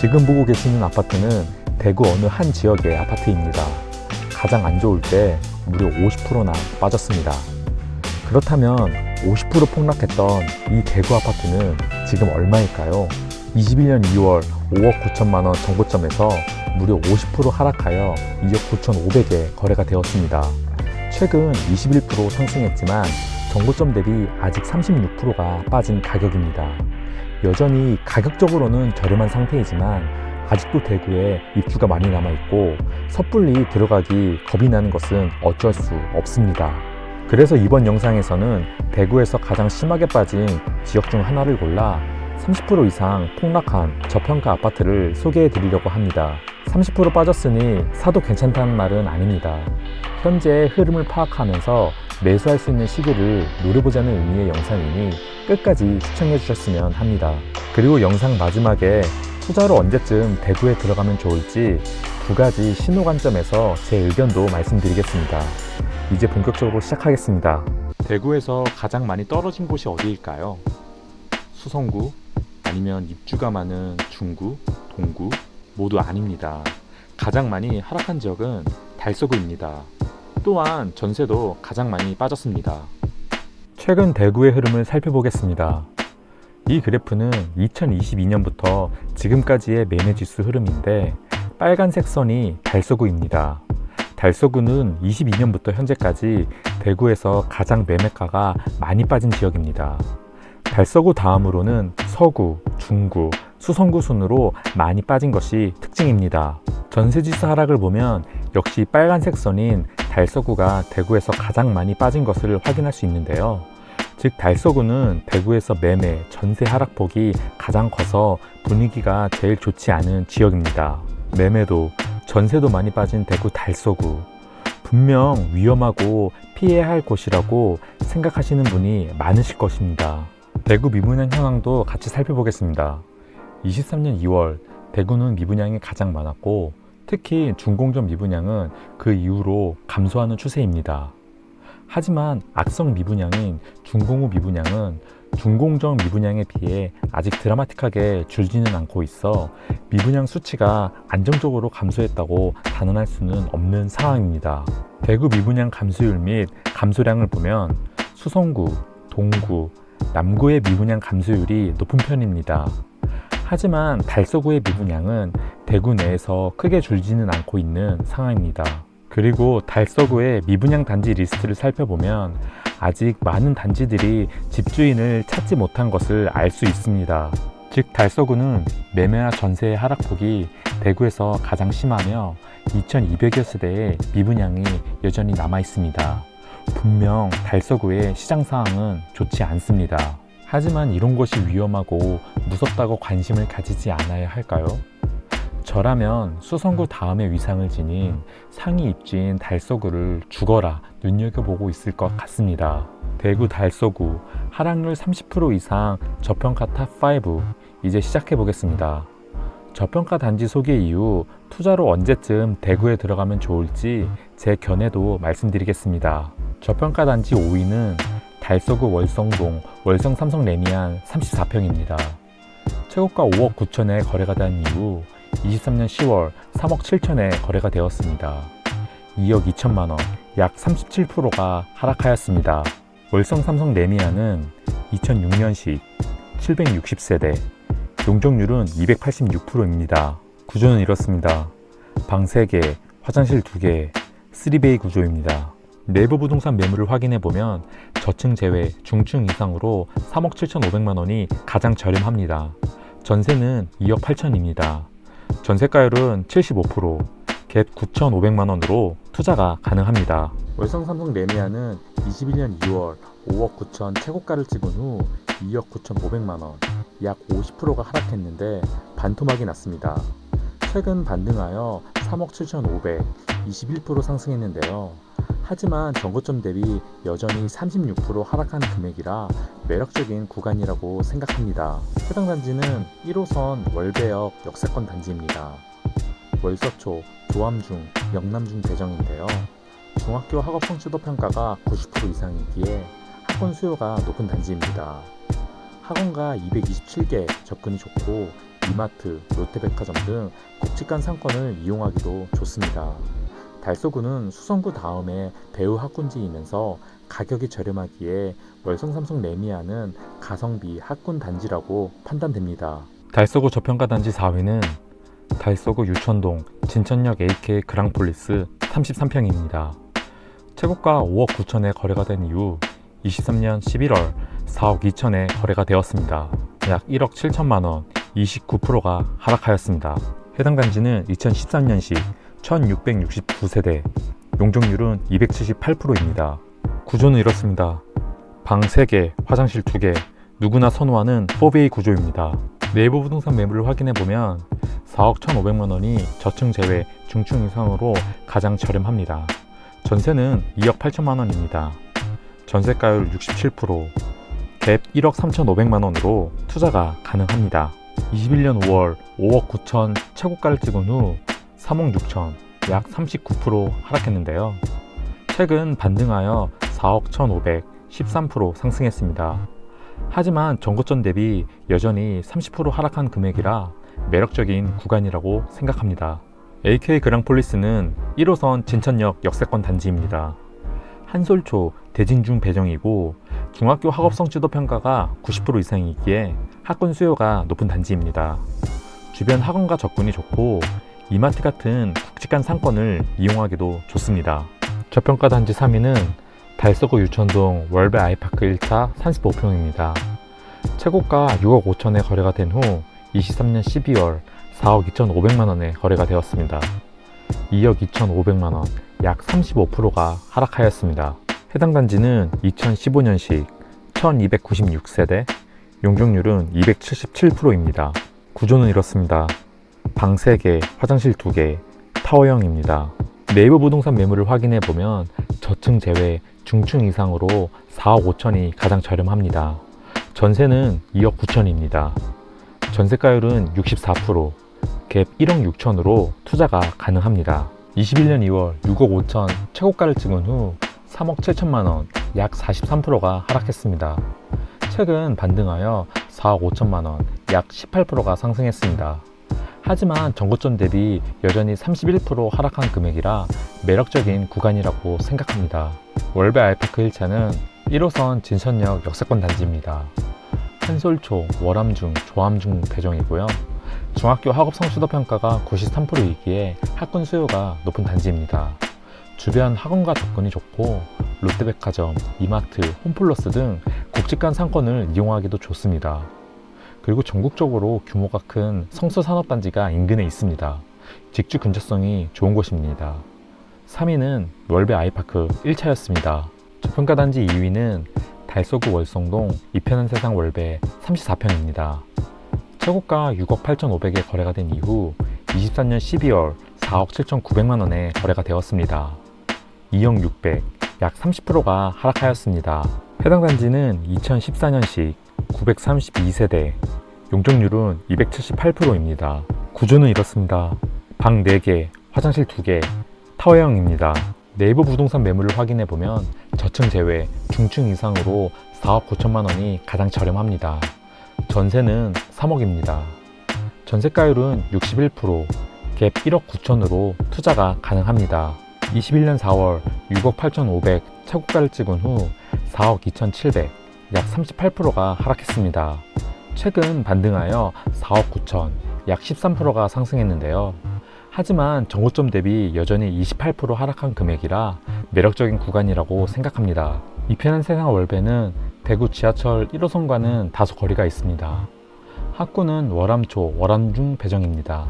지금 보고 계시는 아파트는 대구 어느 한 지역의 아파트입니다. 가장 안 좋을 때 무려 50%나 빠졌습니다. 그렇다면 50% 폭락했던 이 대구 아파트는 지금 얼마일까요? 21년 2월 5억 9천만 원 정보점에서 무려 50% 하락하여 2억 9천5백에 거래가 되었습니다. 최근 21% 상승했지만 정보점 대비 아직 36%가 빠진 가격입니다. 여전히 가격적으로는 저렴한 상태이지만 아직도 대구에 입주가 많이 남아있고 섣불리 들어가기 겁이 나는 것은 어쩔 수 없습니다. 그래서 이번 영상에서는 대구에서 가장 심하게 빠진 지역 중 하나를 골라 30% 이상 폭락한 저평가 아파트를 소개해 드리려고 합니다. 30% 빠졌으니 사도 괜찮다는 말은 아닙니다. 현재의 흐름을 파악하면서 매수할 수 있는 시기를 노려보자는 의미의 영상이니 끝까지 시청해 주셨으면 합니다. 그리고 영상 마지막에 투자로 언제쯤 대구에 들어가면 좋을지 두 가지 신호 관점에서 제 의견도 말씀드리겠습니다. 이제 본격적으로 시작하겠습니다. 대구에서 가장 많이 떨어진 곳이 어디일까요? 수성구 아니면 입주가 많은 중구, 동구 모두 아닙니다. 가장 많이 하락한 지역은 달서구입니다. 또한 전세도 가장 많이 빠졌습니다. 최근 대구의 흐름을 살펴보겠습니다. 이 그래프는 2022년부터 지금까지의 매매 지수 흐름인데 빨간색 선이 달서구입니다. 달서구는 22년부터 현재까지 대구에서 가장 매매가가 많이 빠진 지역입니다. 달서구 다음으로는 서구, 중구, 수성구 순으로 많이 빠진 것이 특징입니다. 전세지수 하락을 보면 역시 빨간색 선인 달서구가 대구에서 가장 많이 빠진 것을 확인할 수 있는데요. 즉 달서구는 대구에서 매매, 전세 하락폭이 가장 커서 분위기가 제일 좋지 않은 지역입니다. 매매도 전세도 많이 빠진 대구 달서구. 분명 위험하고 피해야 할 곳이라고 생각하시는 분이 많으실 것입니다. 대구 미분양 현황도 같이 살펴보겠습니다. 23년 2월 대구는 미분양이 가장 많았고 특히 중공점 미분양은 그 이후로 감소하는 추세입니다. 하지만 악성 미분양인 중공 후 미분양은 중공정 미분양에 비해 아직 드라마틱하게 줄지는 않고 있어 미분양 수치가 안정적으로 감소했다고 단언할 수는 없는 상황입니다. 대구 미분양 감소율 및 감소량을 보면 수성구, 동구, 남구의 미분양 감소율이 높은 편입니다. 하지만 달서구의 미분양은 대구 내에서 크게 줄지는 않고 있는 상황입니다. 그리고 달서구의 미분양 단지 리스트를 살펴보면 아직 많은 단지들이 집주인을 찾지 못한 것을 알 수 있습니다. 즉 달서구는 매매와 전세의 하락폭이 대구에서 가장 심하며 2200여 세대의 미분양이 여전히 남아 있습니다. 분명 달서구의 시장 상황은 좋지 않습니다. 하지만 이런 것이 위험하고 무섭다고 관심을 가지지 않아야 할까요? 저라면 수성구 다음에 위상을 지닌 상위 입지인 달서구를 죽어라 눈여겨보고 있을 것 같습니다. 대구 달서구 하락률 30% 이상 저평가 탑5 이제 시작해 보겠습니다. 저평가 단지 소개 이후 투자로 언제쯤 대구에 들어가면 좋을지 제 견해도 말씀드리겠습니다. 저평가 단지 5위는 달서구 월성동 월성 삼성 레미안 34평입니다. 최고가 5억 9천에 거래가 된 이후 23년 10월 3억 7천에 거래가 되었습니다. 2억 2천만 원, 약 37%가 하락하였습니다. 월성 삼성 레미안은 2006년식 760세대, 용적률은 286%입니다. 구조는 이렇습니다. 방 3개, 화장실 2개, 3베이 구조입니다. 내부 부동산 매물을 확인해 보면 저층 제외, 중층 이상으로 3억 7,500만 원이 가장 저렴합니다. 전세는 2억 8천입니다. 전세가율은 75%, 갭 9,500만 원으로 투자가 가능합니다. 월성 삼성 레미안은 21년 2월 5억 9천 최고가를 찍은 후 2억 9,500만 원, 약 50%가 하락했는데 반토막이 났습니다. 최근 반등하여 3억 7,500, 21% 상승했는데요. 하지만 전고점 대비 여전히 36% 하락하는 금액이라 매력적인 구간이라고 생각합니다. 해당 단지는 1호선 월배역 역세권 단지입니다. 월서초, 조암중, 영남중 대정인데요. 중학교 학업 성취도 평가가 90% 이상이기에 학원 수요가 높은 단지입니다. 학원가 227개 접근이 좋고 이마트, 롯데백화점 등 굵직한 상권을 이용하기도 좋습니다. 달서구는 수성구 다음에 배후 학군지이면서 가격이 저렴하기에 월성 삼성 매미하는 가성비 학군 단지라고 판단됩니다. 달서구 저평가 단지 4위는 달서구 유천동 진천역 AK 그랑폴리스 33평입니다. 최고가 5억 9천에 거래가 된 이후 23년 11월 4억 2천에 거래가 되었습니다. 약 1억 7천만 원, 29%가 하락하였습니다. 해당 단지는 2013년식 1669세대, 용적률은 278%입니다. 구조는 이렇습니다. 방 3개, 화장실 2개, 누구나 선호하는 4베이 구조입니다. 네이버 부동산 매물을 확인해 보면 4억 1,500만 원이 저층 제외 중층 이상으로 가장 저렴합니다. 전세는 2억 8천만 원입니다. 전세가율 67%, 갭 1억 3,500만 원으로 투자가 가능합니다. 21년 5월 5억 9천 최고가를 찍은 후 3억 6천 약 39% 하락했는데요. 최근 반등하여 4억 1,500 13% 상승했습니다. 하지만 전고점 대비 여전히 30% 하락한 금액이라 매력적인 구간이라고 생각합니다. AK 그랑폴리스는 1호선 진천역 역세권 단지입니다. 한솔초 대진중 배정이고 중학교 학업 성취도 평가가 90% 이상이기에 학군 수요가 높은 단지입니다. 주변 학원과 접근이 좋고 이마트 같은 굵직한 상권을 이용하기도 좋습니다. 저평가 단지 3위는 달서구 유천동 월베 아이파크 1차 35평입니다. 최고가 6억 5천에 거래가 된 후 23년 12월 4억 2,500만 원에 거래가 되었습니다. 2억 2,500만 원, 약 35%가 하락하였습니다. 해당 단지는 2015년식 1296세대, 용적률은 277%입니다. 구조는 이렇습니다. 방 3개, 화장실 2개, 타워형입니다. 네이버 부동산 매물을 확인해 보면 저층 제외 중층 이상으로 4억 5천이 가장 저렴합니다. 전세는 2억 9천입니다. 전세가율은 64%, 갭 1억 6천으로 투자가 가능합니다. 21년 2월 6억 5천 최고가를 찍은 후 3억 7천만 원, 약 43%가 하락했습니다. 최근 반등하여 4억 5천만 원, 약 18%가 상승했습니다. 하지만 전고점 대비 여전히 31% 하락한 금액이라 매력적인 구간이라고 생각합니다. 월베 알파크 1차는 1호선 진천역 역세권 단지입니다. 한솔초, 월암중, 조암중 배정이고요. 중학교 학업 성취도 평가가 93%이기에 학군 수요가 높은 단지입니다. 주변 학원과 접근이 좋고 롯데백화점, 이마트, 홈플러스 등 굵직한 상권을 이용하기도 좋습니다. 그리고 전국적으로 규모가 큰 성수 산업단지가 인근에 있습니다. 직주 근접성이 좋은 곳입니다. 3위는 월베 아이파크 1차였습니다. 저평가 단지 2위는 달서구 월성동 이편한 세상 월베 34평입니다. 최고가 6억 8,500에 거래가 된 이후 23년 12월 4억 7,900만 원에 거래가 되었습니다. 2억 600, 약 30%가 하락하였습니다. 해당 단지는 2014년식 932세대, 용적률은 278%입니다. 구조는 이렇습니다. 방 4개, 화장실 2개, 타워형입니다. 네이버 부동산 매물을 확인해 보면 저층 제외 중층 이상으로 4억 9천만 원이 가장 저렴합니다. 전세는 3억입니다. 전세가율은 61%, 갭 1억 9천으로 투자가 가능합니다. 21년 4월 6억 8,500 최고가를 찍은 후 4억 2,700, 약 38%가 하락했습니다. 최근 반등하여 4억 9천, 약 13%가 상승했는데요. 하지만 정고점 대비 여전히 28% 하락한 금액이라 매력적인 구간이라고 생각합니다. 이편한 세상 월배는 대구 지하철 1호선과는 다소 거리가 있습니다. 학구는 월암초, 월암중 배정입니다.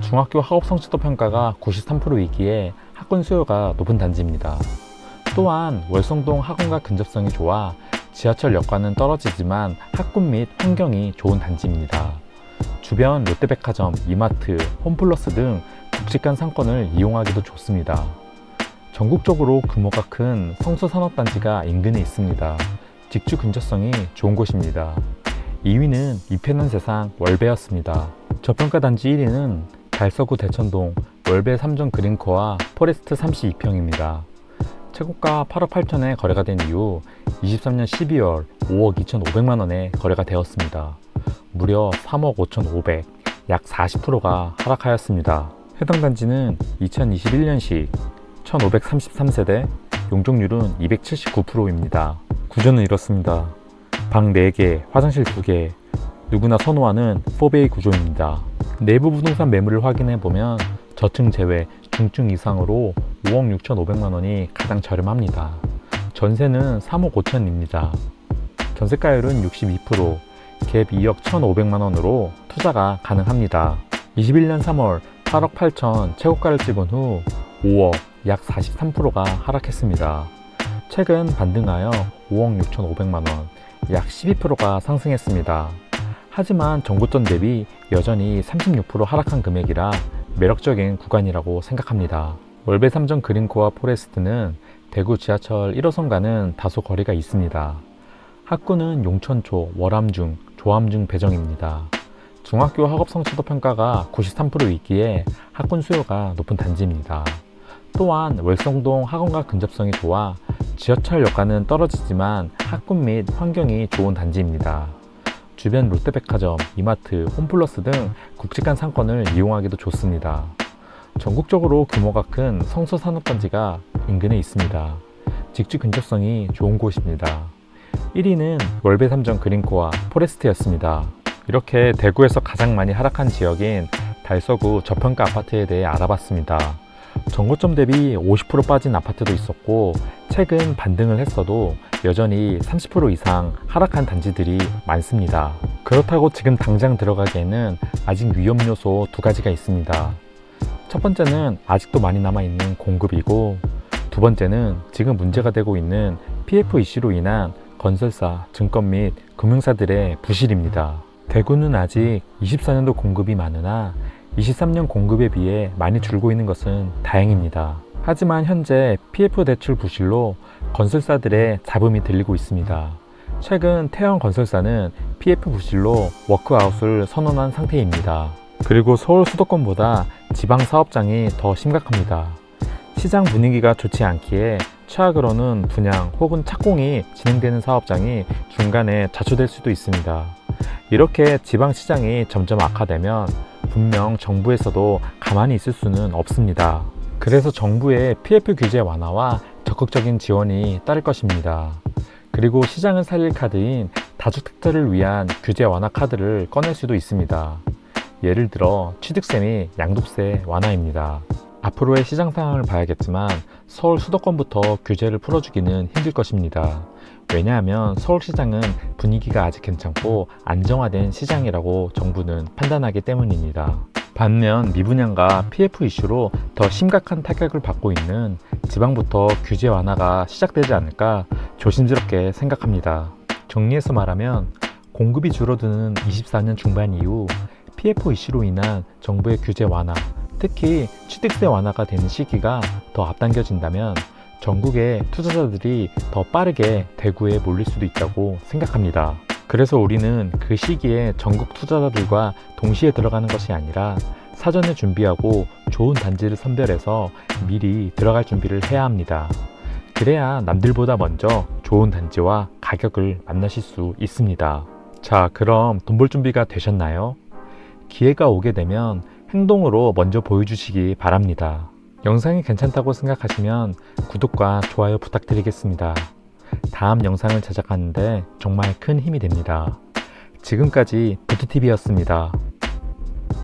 중학교 학업 성취도 평가가 93%이기에 학군 수요가 높은 단지입니다. 또한 월성동 학원과 근접성이 좋아 지하철역과는 떨어지지만 학군 및 환경이 좋은 단지입니다. 주변 롯데백화점, 이마트, 홈플러스 등 굵직한 상권을 이용하기도 좋습니다. 전국적으로 규모가 큰 성수산업단지가 인근에 있습니다. 직주 근접성이 좋은 곳입니다. 2위는 이편한 세상 월배였습니다. 저평가 단지 1위는 달서구 대천동 월배 3종 그린코와 포레스트 32평입니다. 최고가 8억 8천에 거래가 된 이후 23년 12월 5억 2,500만 원에 거래가 되었습니다. 무려 3억 5,500, 약 40%가 하락하였습니다. 해당 단지는 2021년식 1533세대, 용적률은 279%입니다. 구조는 이렇습니다. 방 4개, 화장실 2개, 누구나 선호하는 4베이 구조입니다. 내부 부동산 매물을 확인해 보면 저층 제외 중층 이상으로 5억 6,500만 원이 가장 저렴합니다. 전세는 3억 5천입니다. 전세가율은 62%, 갭 2억 1,500만 원으로 투자가 가능합니다. 21년 3월 8억 8천 최고가를 찍은 후 5억 약 43%가 하락했습니다. 최근 반등하여 5억 6,500만 원, 약 12%가 상승했습니다. 하지만 정고점 대비 여전히 36% 하락한 금액이라 매력적인 구간이라고 생각합니다. 월배 삼정 그린코어 포레스트는 대구 지하철 1호선과는 다소 거리가 있습니다. 학구는 용천초, 월암중, 조암중 배정입니다. 중학교 학업 성취도 평가가 93% 있기에 학군 수요가 높은 단지입니다. 또한 월성동 학원과 근접성이 좋아 지하철 역과는 떨어지지만 학군 및 환경이 좋은 단지입니다. 주변 롯데백화점, 이마트, 홈플러스 등 굵직한 상권을 이용하기도 좋습니다. 전국적으로 규모가 큰 성서 산업단지가 인근에 있습니다. 직주 근접성이 좋은 곳입니다. 1위는 월배 삼정 그린코아 포레스트였습니다. 이렇게 대구에서 가장 많이 하락한 지역인 달서구 저평가 아파트에 대해 알아봤습니다. 전고점 대비 50% 빠진 아파트도 있었고 최근 반등을 했어도 여전히 30% 이상 하락한 단지들이 많습니다. 그렇다고 지금 당장 들어가기에는 아직 위험 요소 두 가지가 있습니다. 첫 번째는 아직도 많이 남아있는 공급이고 두 번째는 지금 문제가 되고 있는 PF 이슈로 인한 건설사, 증권 및 금융사들의 부실입니다. 대구는 아직 24년도 공급이 많으나 23년 공급에 비해 많이 줄고 있는 것은 다행입니다. 하지만 현재 PF 대출 부실로 건설사들의 잡음이 들리고 있습니다. 최근 태형 건설사는 PF 부실로 워크아웃을 선언한 상태입니다. 그리고 서울 수도권보다 지방 사업장이 더 심각합니다. 시장 분위기가 좋지 않기에 최악으로는 분양 혹은 착공이 진행되는 사업장이 중간에 자초될 수도 있습니다. 이렇게 지방 시장이 점점 악화되면 분명 정부에서도 가만히 있을 수는 없습니다. 그래서 정부의 PF 규제 완화와 적극적인 지원이 따를 것입니다. 그리고 시장을 살릴 카드인 다주택자를 위한 규제 완화 카드를 꺼낼 수도 있습니다. 예를 들어 취득세 및 양도세 완화입니다. 앞으로의 시장 상황을 봐야겠지만 서울 수도권부터 규제를 풀어주기는 힘들 것입니다. 왜냐하면 서울시장은 분위기가 아직 괜찮고 안정화된 시장이라고 정부는 판단하기 때문입니다. 반면 미분양과 PF 이슈로 더 심각한 타격을 받고 있는 지방부터 규제 완화가 시작되지 않을까 조심스럽게 생각합니다. 정리해서 말하면 공급이 줄어드는 24년 중반 이후 PF 이슈로 인한 정부의 규제 완화, 특히 취득세 완화가 되는 시기가 더 앞당겨진다면 전국의 투자자들이 더 빠르게 대구에 몰릴 수도 있다고 생각합니다. 그래서 우리는 그 시기에 전국 투자자들과 동시에 들어가는 것이 아니라 사전에 준비하고 좋은 단지를 선별해서 미리 들어갈 준비를 해야 합니다. 그래야 남들보다 먼저 좋은 단지와 가격을 만나실 수 있습니다. 자, 그럼 돈 벌 준비가 되셨나요? 기회가 오게 되면 행동으로 먼저 보여주시기 바랍니다. 영상이 괜찮다고 생각하시면 구독과 좋아요 부탁드리겠습니다. 다음 영상을 제작하는데 정말 큰 힘이 됩니다. 지금까지 부트TV였습니다.